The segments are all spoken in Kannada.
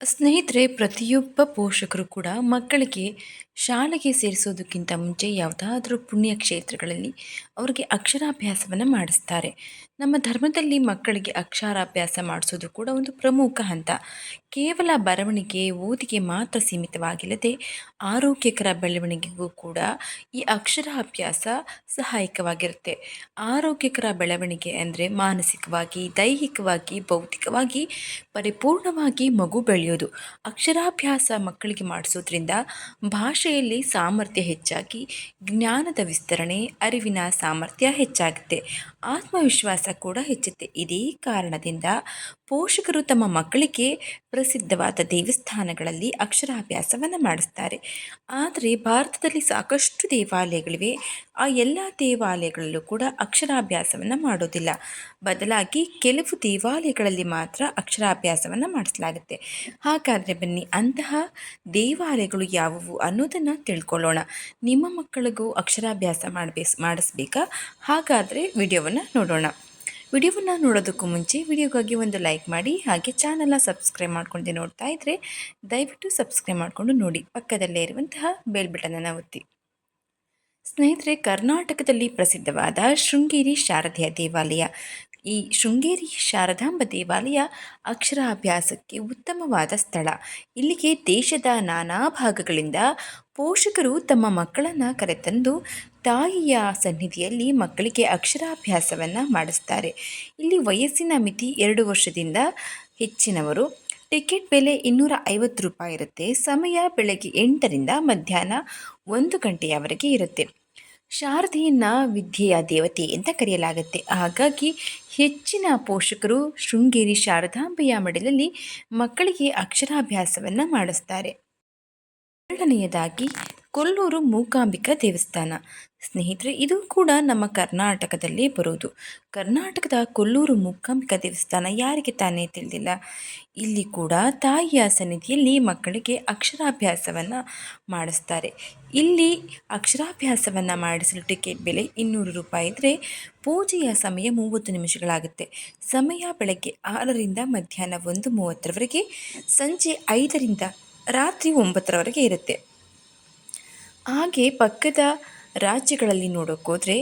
ಸ್ನೇಹಿತರೆ ಪ್ರತಿಯೊಬ್ಬ ಪೋಷಕರು ಕೂಡ ಮಕ್ಕಳಿಗೆ ಶಾಲೆಗೆ ಸೇರಿಸೋದಕ್ಕಿಂತ ಮುಂಚೆ ಯಾವುದಾದ್ರೂ ಪುಣ್ಯ ಕ್ಷೇತ್ರಗಳಲ್ಲಿ ಅವರಿಗೆ ಅಕ್ಷರಾಭ್ಯಾಸವನ್ನು ಮಾಡಿಸ್ತಾರೆ. ನಮ್ಮ ಧರ್ಮದಲ್ಲಿ ಮಕ್ಕಳಿಗೆ ಅಕ್ಷರಾಭ್ಯಾಸ ಮಾಡಿಸೋದು ಕೂಡ ಒಂದು ಪ್ರಮುಖ ಹಂತ. ಕೇವಲ ಬರವಣಿಗೆ, ಓದಿಗೆ ಮಾತ್ರ ಸೀಮಿತವಾಗಿಲ್ಲದೆ ಆರೋಗ್ಯಕರ ಬೆಳವಣಿಗೆಗೂ ಕೂಡ ಈ ಅಕ್ಷರಾಭ್ಯಾಸ ಸಹಾಯಕವಾಗಿರುತ್ತೆ. ಆರೋಗ್ಯಕರ ಬೆಳವಣಿಗೆ ಅಂದರೆ ಮಾನಸಿಕವಾಗಿ, ದೈಹಿಕವಾಗಿ ಭೌತಿಕವಾಗಿ ಪರಿಪೂರ್ಣವಾಗಿ ಮಗು ಬೆಳೆಯೋದು. ಅಕ್ಷರಾಭ್ಯಾಸ ಮಕ್ಕಳಿಗೆ ಮಾಡಿಸೋದ್ರಿಂದ ಭಾಷೆಯಲ್ಲಿ ಸಾಮರ್ಥ್ಯ ಹೆಚ್ಚಾಗಿ, ಜ್ಞಾನದ ವಿಸ್ತರಣೆ, ಅರಿವಿನ ಸಾಮರ್ಥ್ಯ ಹೆಚ್ಚಾಗುತ್ತೆ. ಆತ್ಮವಿಶ್ವಾಸ ಕೂಡ ಹೆಚ್ಚುತ್ತೆ. ಇದೇ ಕಾರಣದಿಂದ ಪೋಷಕರು ತಮ್ಮ ಮಕ್ಕಳಿಗೆ ಪ್ರಸಿದ್ಧವಾದ ದೇವಸ್ಥಾನಗಳಲ್ಲಿ ಅಕ್ಷರಾಭ್ಯಾಸವನ್ನು ಮಾಡಿಸ್ತಾರೆ. ಆದರೆ ಭಾರತದಲ್ಲಿ ಸಾಕಷ್ಟು ದೇವಾಲಯಗಳಿವೆ. ಆ ಎಲ್ಲ ದೇವಾಲಯಗಳಲ್ಲೂ ಕೂಡ ಅಕ್ಷರಾಭ್ಯಾಸವನ್ನು ಮಾಡೋದಿಲ್ಲ. ಬದಲಾಗಿ ಕೆಲವು ದೇವಾಲಯಗಳಲ್ಲಿ ಮಾತ್ರ ಅಕ್ಷರಾಭ್ಯಾಸವನ್ನು ಮಾಡಿಸಲಾಗುತ್ತೆ. ಹಾಗಾದರೆ ಬನ್ನಿ, ಅಂತಹ ದೇವಾಲಯಗಳು ಯಾವುವು ಅನ್ನೋದನ್ನು ತಿಳ್ಕೊಳ್ಳೋಣ. ನಿಮ್ಮ ಮಕ್ಕಳಿಗೂ ಅಕ್ಷರಾಭ್ಯಾಸ ಮಾಡಬೇಕು ಮಾಡಿಸ್ಬೇಕಾ? ಹಾಗಾದರೆ ವಿಡಿಯೋವನ್ನು ನೋಡೋಣ. ವಿಡಿಯೋವನ್ನು ನೋಡೋದಕ್ಕೂ ಮುಂಚೆ ವಿಡಿಯೋಗಾಗಿ ಒಂದು ಲೈಕ್ ಮಾಡಿ, ಹಾಗೆ ಚಾನಲ್ನ ಸಬ್ಸ್ಕ್ರೈಬ್ ಮಾಡ್ಕೊಂಡು ನೋಡ್ತಾ ಇದ್ದರೆ ದಯವಿಟ್ಟು ಸಬ್ಸ್ಕ್ರೈಬ್ ಮಾಡಿಕೊಂಡು ನೋಡಿ. ಪಕ್ಕದಲ್ಲೇ ಇರುವಂತಹ ಬೇಲ್ ಬಟನನ್ನು ಒತ್ತಿ. ಸ್ನೇಹಿತರೆ, ಕರ್ನಾಟಕದಲ್ಲಿ ಪ್ರಸಿದ್ಧವಾದ ಶೃಂಗೇರಿ ಶಾರದೆಯ ದೇವಾಲಯ. ಈ ಶೃಂಗೇರಿ ಶಾರದಾಂಬ ದೇವಾಲಯ ಅಕ್ಷರಾಭ್ಯಾಸಕ್ಕೆ ಉತ್ತಮವಾದ ಸ್ಥಳ. ಇಲ್ಲಿಗೆ ದೇಶದ ನಾನಾ ಭಾಗಗಳಿಂದ ಪೋಷಕರು ತಮ್ಮ ಮಕ್ಕಳನ್ನು ಕರೆತಂದು ತಾಯಿಯ ಸನ್ನಿಧಿಯಲ್ಲಿ ಮಕ್ಕಳಿಗೆ ಅಕ್ಷರಾಭ್ಯಾಸವನ್ನು ಮಾಡಿಸ್ತಾರೆ. ಇಲ್ಲಿ ವಯಸ್ಸಿನ ಮಿತಿ ಎರಡು ವರ್ಷದಿಂದ ಹೆಚ್ಚಿನವರು. ಟಿಕೆಟ್ ಬೆಲೆ ಇನ್ನೂರ ಐವತ್ತು ರೂಪಾಯಿ ಇರುತ್ತೆ. ಸಮಯ ಬೆಳಗ್ಗೆ ಎಂಟರಿಂದ ಮಧ್ಯಾಹ್ನ ಒಂದು ಗಂಟೆಯವರೆಗೆ ಇರುತ್ತೆ. ಶಾರದೆಯನ್ನ ವಿದ್ಯೆಯ ದೇವತೆ ಅಂತ ಕರೆಯಲಾಗುತ್ತೆ. ಹಾಗಾಗಿ ಹೆಚ್ಚಿನ ಪೋಷಕರು ಶೃಂಗೇರಿ ಶಾರದಾಂಬೆಯ ಮಡಿಲಲ್ಲಿ ಮಕ್ಕಳಿಗೆ ಅಕ್ಷರಾಭ್ಯಾಸವನ್ನು ಮಾಡಿಸ್ತಾರೆ. ಎರಡನೆಯದಾಗಿ ಕೊಲ್ಲೂರು ಮೂಕಾಂಬಿಕಾ ದೇವಸ್ಥಾನ. ಸ್ನೇಹಿತರೆ, ಇದು ಕೂಡ ನಮ್ಮ ಕರ್ನಾಟಕದಲ್ಲೇ ಬರೋದು. ಕರ್ನಾಟಕದ ಕೊಲ್ಲೂರು ಮೂಕಾಂಬಿಕಾ ದೇವಸ್ಥಾನ ಯಾರಿಗೆ ತಾನೇ ತಿಳಿದಿಲ್ಲ? ಇಲ್ಲಿ ಕೂಡ ತಾಯಿಯ ಸನ್ನಿಧಿಯಲ್ಲಿ ಮಕ್ಕಳಿಗೆ ಅಕ್ಷರಾಭ್ಯಾಸವನ್ನು ಮಾಡಿಸ್ತಾರೆ. ಇಲ್ಲಿ ಅಕ್ಷರಾಭ್ಯಾಸವನ್ನು ಮಾಡಿಸಲು ಟಿಕೆಟ್ ಬೆಲೆ ಇನ್ನೂರು ರೂಪಾಯಿ ಇದ್ದರೆ ಪೂಜೆಯ ಸಮಯ ಮೂವತ್ತು ನಿಮಿಷಗಳಾಗುತ್ತೆ. ಸಮಯ ಬೆಳಗ್ಗೆ ಆರರಿಂದ ಮಧ್ಯಾಹ್ನ ಒಂದು ಮೂವತ್ತರವರೆಗೆ, ಸಂಜೆ ಐದರಿಂದ ರಾತ್ರಿ ಒಂಬತ್ತರವರೆಗೆ ಇರುತ್ತೆ. ಹಾಗೆ ಪಕ್ಕದ ರಾಜ್ಯಗಳಲ್ಲಿ ನೋಡೋಕ್ಕೋದ್ರೆ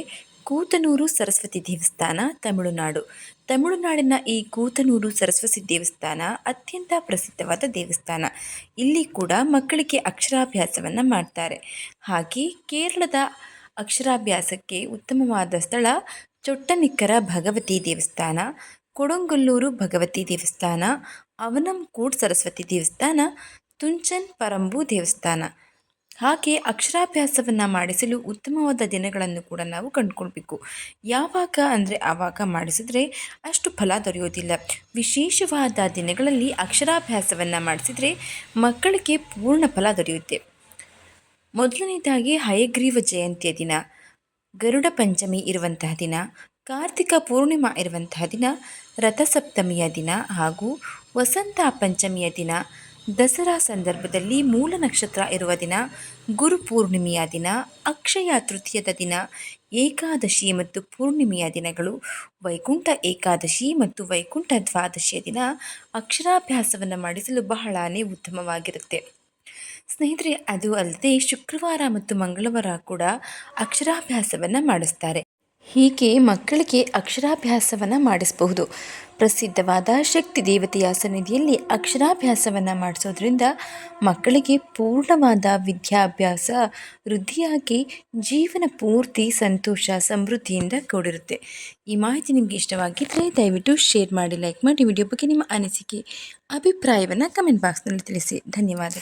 ಕೂತನೂರು ಸರಸ್ವತಿ ದೇವಸ್ಥಾನ, ತಮಿಳುನಾಡು. ತಮಿಳುನಾಡಿನ ಈ ಕೂತನೂರು ಸರಸ್ವತಿ ದೇವಸ್ಥಾನ ಅತ್ಯಂತ ಪ್ರಸಿದ್ಧವಾದ ದೇವಸ್ಥಾನ. ಇಲ್ಲಿ ಕೂಡ ಮಕ್ಕಳಿಗೆ ಅಕ್ಷರಾಭ್ಯಾಸವನ್ನು ಮಾಡ್ತಾರೆ. ಹಾಗೆ ಕೇರಳದ ಅಕ್ಷರಾಭ್ಯಾಸಕ್ಕೆ ಉತ್ತಮವಾದ ಸ್ಥಳ ಚೊಟ್ಟನಿಕ್ಕರ ಭಗವತಿ ದೇವಸ್ಥಾನ, ಕೊಡಂಗಲ್ಲೂರು ಭಗವತಿ ದೇವಸ್ಥಾನ, ಅವನಂಕೂಡ್ ಸರಸ್ವತಿ ದೇವಸ್ಥಾನ, ತುಂಚನ್ ಪರಂಬು ದೇವಸ್ಥಾನ. ಹಾಗೆ ಅಕ್ಷರಾಭ್ಯಾಸವನ್ನು ಮಾಡಿಸಲು ಉತ್ತಮವಾದ ದಿನಗಳನ್ನು ಕೂಡ ನಾವು ಕಂಡುಕೊಳ್ಬೇಕು. ಯಾವಾಗ ಅಂದರೆ ಆವಾಗ ಮಾಡಿಸಿದ್ರೆ ಅಷ್ಟು ಫಲ ದೊರೆಯೋದಿಲ್ಲ ವಿಶೇಷವಾದ ದಿನಗಳಲ್ಲಿ ಅಕ್ಷರಾಭ್ಯಾಸವನ್ನು ಮಾಡಿಸಿದರೆ ಮಕ್ಕಳಿಗೆ ಪೂರ್ಣ ಫಲ ದೊರೆಯುತ್ತೆ. ಮೊದಲನೇದಾಗಿ ಹಯಗ್ರೀವ ಜಯಂತಿಯ ದಿನ, ಗರುಡ ಪಂಚಮಿ ಇರುವಂತಹ ದಿನ, ಕಾರ್ತಿಕ ಪೂರ್ಣಿಮಾ ಇರುವಂತಹ ದಿನ, ರಥಸಪ್ತಮಿಯ ದಿನ ಹಾಗೂ ವಸಂತ ಪಂಚಮಿಯ ದಿನ ದಸರಾ ಸಂದರ್ಭದಲ್ಲಿ ಮೂಲ ನಕ್ಷತ್ರ ಇರುವ ದಿನ ಗುರು ಪೂರ್ಣಿಮೆಯ ದಿನ, ಅಕ್ಷಯ ತೃತೀಯದ ದಿನ, ಏಕಾದಶಿ ಮತ್ತು ಪೂರ್ಣಿಮೆಯ ದಿನಗಳು, ವೈಕುಂಠ ಏಕಾದಶಿ ಮತ್ತು ವೈಕುಂಠ ದ್ವಾದಶಿಯ ದಿನ ಅಕ್ಷರಾಭ್ಯಾಸವನ್ನು ಮಾಡಿಸಲು ಬಹಳನೇ ಉತ್ತಮವಾಗಿರುತ್ತೆ. ಸ್ನೇಹಿತರೆ, ಅದು ಅಲ್ಲದೆ ಶುಕ್ರವಾರ ಮತ್ತು ಮಂಗಳವಾರ ಕೂಡ ಅಕ್ಷರಾಭ್ಯಾಸವನ್ನು ಮಾಡಿಸ್ತಾರೆ. ಹೀಗೆ ಮಕ್ಕಳಿಗೆ ಅಕ್ಷರಾಭ್ಯಾಸವನ್ನು ಮಾಡಿಸಬಹುದು. ಪ್ರಸಿದ್ಧವಾದ ಶಕ್ತಿ ದೇವತೆಯ ಸನ್ನಿಧಿಯಲ್ಲಿ ಅಕ್ಷರಾಭ್ಯಾಸವನ್ನು ಮಾಡಿಸೋದ್ರಿಂದ ಮಕ್ಕಳಿಗೆ ಪೂರ್ಣವಾದ ವಿದ್ಯಾಭ್ಯಾಸ, ವೃದ್ಧಿಯಾಗಿ ಜೀವನ ಪೂರ್ತಿ ಸಂತೋಷ, ಸಮೃದ್ಧಿಯಿಂದ ಕೂಡಿರುತ್ತೆ. ಈ ಮಾಹಿತಿ ನಿಮಗೆ ಇಷ್ಟವಾಗಿದ್ದರೆ ದಯವಿಟ್ಟು ಶೇರ್ ಮಾಡಿ, ಲೈಕ್ ಮಾಡಿ, ವಿಡಿಯೋ ಬಗ್ಗೆ ನಿಮ್ಮ ಅನಿಸಿಕೆ, ಅಭಿಪ್ರಾಯವನ್ನು ಕಮೆಂಟ್ ಬಾಕ್ಸ್ನಲ್ಲಿ ತಿಳಿಸಿ. ಧನ್ಯವಾದ.